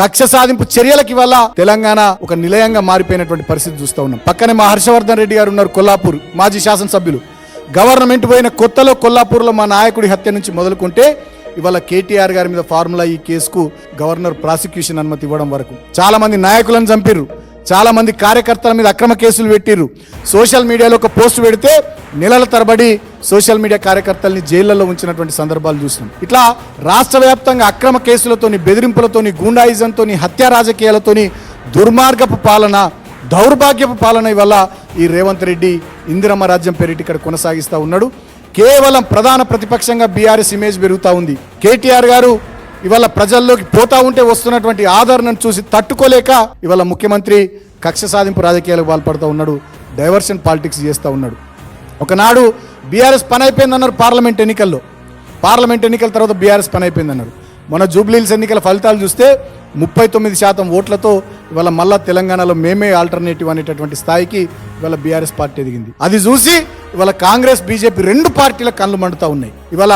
కక్ష సాధింపు చర్యలకి వల్ల తెలంగాణ ఒక నిలయంగా మారిపోయినటువంటి పరిస్థితి చూస్తూ ఉన్నాం. పక్కనే మా హర్షవర్ధన్ రెడ్డి గారు ఉన్నారు కొల్లాపూర్ మాజీ శాసనసభ్యులు. గవర్నమెంట్ పోయిన కొత్తలో కొల్లాపూర్లో మా నాయకుడి హత్య నుంచి మొదలుకుంటే ఇవాళ కేటీఆర్ గారి మీద ఫార్ములా ఈ కేసుకు గవర్నర్ ప్రాసిక్యూషన్ అనుమతి ఇవ్వడం వరకు. చాలా మంది నాయకులను చంపిర్రు. చాలా మంది కార్యకర్తల మీద అక్రమ కేసులు పెట్టిర్రు. సోషల్ మీడియాలో ఒక పోస్ట్ పెడితే నెలల తరబడి సోషల్ మీడియా కార్యకర్తల్ని జైళ్ళలో ఉంచినటువంటి సందర్భాలు చూసినాం ఇట్లా రాష్ట్ర వ్యాప్తంగా అక్రమ కేసులతోని బెదిరింపులతోని గూండాయిజంతోని హత్య రాజకీయాలతోని దుర్మార్గపు పాలన దౌర్భాగ్యపు పాలన వల్ల ఈ రేవంత్ రెడ్డి ఇందిరమ్మ రాజ్యం పేరిటి ఇక్కడ కొనసాగిస్తూ ఉన్నాడు. కేవలం ప్రధాన ప్రతిపక్షంగా బీఆర్ఎస్ ఇమేజ్ పెరుగుతూ ఉంది. కేటీఆర్ గారు ఇవాళ ప్రజల్లోకి పోతా ఉంటే వస్తున్నటువంటి ఆదరణను చూసి తట్టుకోలేక ఇవాళ ముఖ్యమంత్రి కక్ష సాధింపు రాజకీయాలకు పాల్పడుతూ ఉన్నాడు. డైవర్షన్ పాలిటిక్స్ చేస్తూ ఉన్నాడు. ఒకనాడు బీఆర్ఎస్ పని అయిపోయిందన్నారు పార్లమెంట్ ఎన్నికల్లో. పార్లమెంట్ ఎన్నికల తర్వాత బీఆర్ఎస్ పని అయిపోయిందన్నారు. మన జూబ్లీహిల్స్ ఎన్నికల ఫలితాలు చూస్తే ముప్పై తొమ్మిది శాతం ఓట్లతో ఇవాళ మళ్ళా తెలంగాణలో మేమే ఆల్టర్నేటివ్ అనేటటువంటి స్థాయికి ఇవాళ బీఆర్ఎస్ పార్టీ ఎదిగింది. అది చూసి ఇవాళ కాంగ్రెస్ బీజేపీ రెండు పార్టీల కళ్ళు మండుతా ఉన్నాయి. ఇవాళ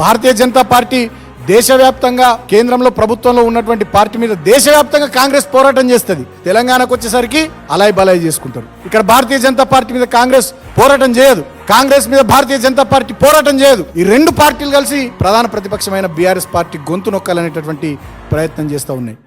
భారతీయ జనతా పార్టీ దేశవ్యాప్తంగా కేంద్రంలో ప్రభుత్వంలో ఉన్నటువంటి పార్టీ మీద దేశవ్యాప్తంగా కాంగ్రెస్ పోరాటం చేస్తుంది. తెలంగాణకు వచ్చేసరికి అలాయ్ బలాయ్ చేసుకుంటారు. ఇక్కడ భారతీయ జనతా పార్టీ మీద కాంగ్రెస్ పోరాటం చేయదు. కాంగ్రెస్ మీద భారతీయ జనతా పార్టీ పోరాటం చేయదు. ఈ రెండు పార్టీలు కలిసి ప్రధాన ప్రతిపక్షమైన బీఆర్ఎస్ పార్టీ గొంతు నొక్కాలనేటటువంటి ప్రయత్నం చేస్తూ ఉన్నాయి.